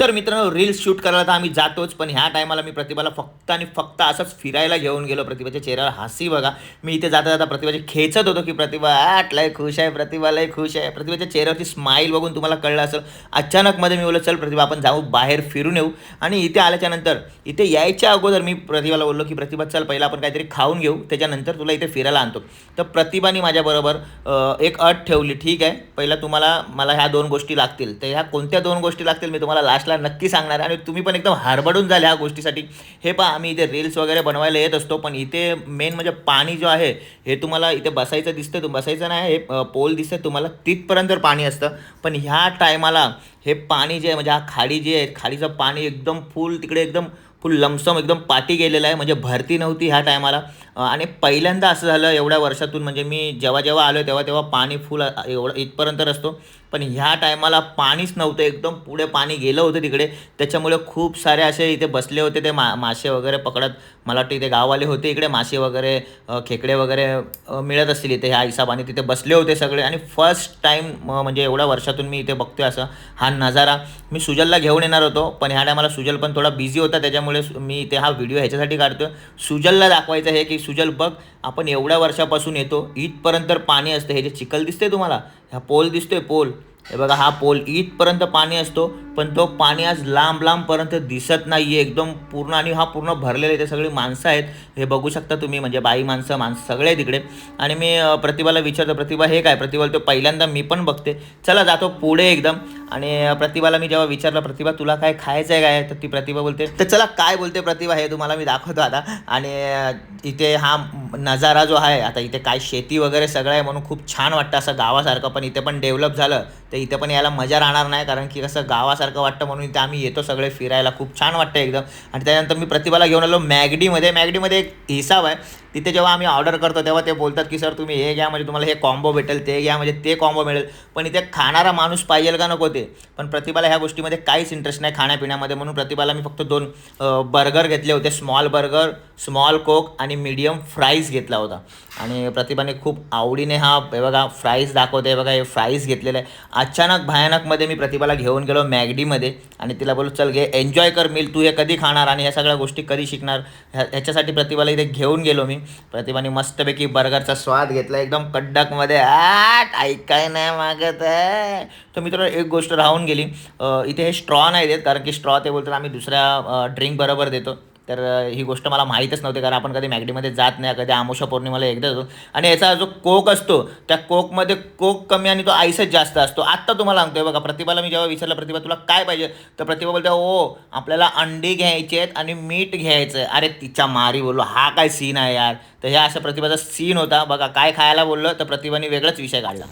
तर मित्रांनो reels shoot करायला तर आम्ही जातोच पण ह्या टायमाला मी प्रतिभाला फक्त आणि फक्त असंच फिरायला घेऊन गेलो. प्रतिभाच्या चेहऱ्यावर हसी बघा. मी इथे जाता जाता प्रतिभाची खेचत होतो की प्रतिभा आटलाय खुश आहे प्रतिभा लय खुश आहे. प्रतिभाच्या चेहऱ्यावरची स्माईल बघून तुम्हाला कळलं असेल. अचानक मध्ये मी बोललो चल प्रतिभा आपण जाऊ बाहेर फिरून येऊ. आणि इथे आल्याच्यानंतर इथे यायच्या अगोदर मी प्रतिभाला बोललो की प्रतिभा चल पहिला आपण काहीतरी खाऊन घेऊ त्याच्यानंतर तुला इथे फिरायला आणतो. तर प्रतिभाने माझ्याबरोबर एक अट ठेवली ठीक आहे पहिला तुम्हाला मला ह्या दोन गोष्टी लागतील. तर ह्या कोणत्या दोन गोष्टी लागतील मी तुम्हाला लास्ट लास्टला नक्की सांगणार. आहे आणि तुम्ही पण एकदम हारबडून झाले ह्या गोष्टीसाठी. हे पहा आम्ही इथे रील्स वगैरे बनवायला येत असतो पण इथे मेन म्हणजे पाणी जो आहे हे तुम्हाला इथे बसायचं दिसतं तुम बसायचं नाही हे पोल दिसतं तुम्हाला तिथपर्यंत पाणी असतं पण ह्या टायमाला हे पाणी जे आहे म्हणजे हा खाडी जे आहे खाडीचं पाणी एकदम फुल तिकडे एकदम फुल लमसम एकदम पाठी गेलेला आहे म्हणजे भरती नव्हती ह्या टायमाला. आणि पहिल्यांदा असं झालं एवढ्या वर्षातून म्हणजे मी जेव्हा जेव्हा आलो तेव्हा तेव्हा पाणी फुल एवढं इथपर्यंत असतो पण ह्या टायमाला पाणीच नव्हतं एकदम पुढे पाणी गेलं होतं तिकडे. त्याच्यामुळे खूप सारे असे इथे बसले होते ते मा मासे वगैरे पकडत. मला वाटतं इथे गाववाले होते इकडे मासे वगैरे खेकडे वगैरे मिळत असतील इथे ह्या हिसाबाने तिथे बसले होते सगळे. आणि फर्स्ट टाईम म्हणजे एवढ्या वर्षातून मी इथे बघतोय असं हा नजारा. मी सुजलला घेऊन येणार होतो पण ह्या टायमाला सुजल पण थोडा बिझी होता त्याच्यामुळे सु- मी ते हा व्हिडिओ ह्याच्यासाठी काढतोय. सुजलला दाखवायचं आहे की सुजल बघ आपण एवढ्या वर्षापासून येतो इथपर्यंत पाणी असतं. हे जे चिखल दिसते तुम्हाला ह्या पोल दिसतोय पोल. हे बघा हा पोल इथपर्यंत पाणी असतो पण तो पाणी आज लांब लांबपर्यंत दिसत नाही आहे एकदम पूर्ण आणि हा पूर्ण भरलेला आहे. ते सगळी माणसं आहेत. हे बघू शकता तुम्ही म्हणजे बाई माणसं माणसं सगळे तिकडे आणि मी प्रतिभाला विचारतो प्रतिभा हे काय? प्रतिभा तो पहिल्यांदा मी पण बघते. चला जातो पुढे एकदम. आणि प्रतिभाला मी जेव्हा विचारलं प्रतिभा तुला काय खायचं आहे काय? तर ती प्रतिभा बोलते तर चला काय बोलते प्रतिभा हे तुम्हाला मी दाखवतो आता. आणि इथे हा नजारा जो आहे आता इथे काय शेती वगैरे सगळं आहे म्हणून खूप छान वाटतं असं गावासारखं पण इथे पण डेव्हलप झालं तर इथे पण यायला मजा राहणार नाही कारण की कसं गावासारखं वाटतं म्हणून इथे आम्ही येतो सगळे फिरायला खूप छान वाटतं एकदम. आणि त्यानंतर मी प्रतिभाला घेऊन आलो मॅगडीमध्ये. मॅगडीमध्ये एक हिसाब आहे तिथे जेव्हा आम्ही ऑर्डर करतो तेव्हा ते बोलतात की सर तुम्ही हे घ्या म्हणजे तुम्हाला हे कॉम्बो भेटेल ते घ्या म्हणजे ते कॉम्बो मिळेल. पण इथे खाणारा माणूस पाहिजे का नको ते? पण प्रतिभाला ह्या गोष्टीमध्ये काहीच इंटरेस्ट नाही खाण्यापिण्यामध्ये म्हणून प्रतिभाला मी फक्त दोन बर्गर घेतले होते स्मॉल बर्गर स्मॉल कोक आणि मीडियम फ्राईज घेतला होता. आणि प्रतिभाने खूप आवडीने हा हे बघा फ्राईज दाखवते हे बघा हे फ्राईज घेतलेलं आहे. अचानक भयानकमध्ये मी प्रतिभाला घेऊन गेलो मॅगडीमध्ये. आणि तिला बोललो चल घे एन्जॉय कर मिल. तू हे कधी खाणार आणि ह्या सगळ्या गोष्टी कधी शिकणार? ह्या ह्याच्यासाठी प्रतिभाला इथे घेऊन गेलो मी. प्रतिभाने मस्तपैकी बर्गरचा स्वाद घेतला. एकदम कडकमध्ये आट ऐकाय नाही मागत आहे. तर मित्र एक गोष्ट राहून गेली. इथे हे स्ट्रॉ नाही देत कारण की स्ट्रॉ ते बोलतात आम्ही दुसऱ्या ड्रिंक बरोबर देतो. तर ही गोष्ट मला माहीतच नव्हती कारण आपण कधी मॅगडीमध्ये जात नाही कधी आमोशा पौर्णिमेला एकदा जातो आणि याचा जो कोक असतो त्या कोकमध्ये कोक कमी आणि तो आईसच जास्त असतो. आत्ता तुम्हाला सांगतोय बघा प्रतिभाला मी जेव्हा विचारलं प्रतिभा तुला काय पाहिजे? तर प्रतिभा बोलते ओ आपल्याला अंडी घ्यायची आहेत आणि मीठ घ्यायचं आहे. अरे तिच्या मारी बोललो हा काय सीन आहे यार. तर ह्या अशा प्रतिभाचा सीन होता. बघा काय खायला बोललं तर प्रतिभाने वेगळाच विषय काढला.